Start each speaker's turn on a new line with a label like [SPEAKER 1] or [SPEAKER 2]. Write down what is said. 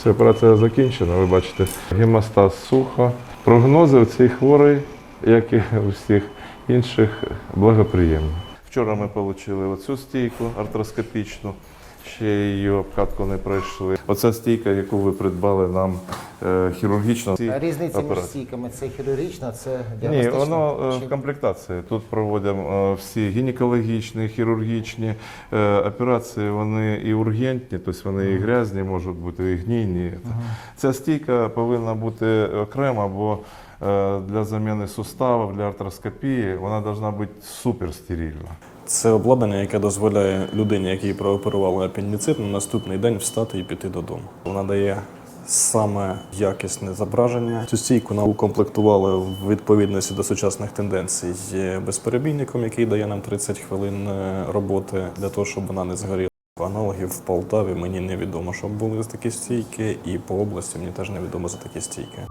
[SPEAKER 1] Все, операція закінчена. Ви бачите, гемостаз сухо. Прогнози у цій хворої, як і у всіх інших, благоприємні. Вчора ми отримали оцю стійку артроскопічну. Ще її обкатку не пройшли. Оця стійка, яку ви придбали нам хірургічно.
[SPEAKER 2] Різниця між стійками це хірургічна, це
[SPEAKER 1] Ні, воно е, в комплектації. Тут проводимо е, всі гінекологічні, хірургічні е, операції. Вони і ургентні, тобто вони і грязні можуть бути, і гнійні. Ця стійка повинна бути окрема, бо е, для заміни суставів, для артроскопії вона повинна бути суперстерильна.
[SPEAKER 3] Це обладнання, яке дозволяє людині, якій прооперували апендицит, на наступний день встати і піти додому. Вона дає саме якісне зображення. Цю стійку нам укомплектували в відповідності до сучасних тенденцій безперебійником, який дає нам 30 хвилин е, роботи для того, щоб вона не згоріла. Аналогів в Полтаві мені невідомо, щоб були такі стійки, і по області мені теж невідомо за такі стійки.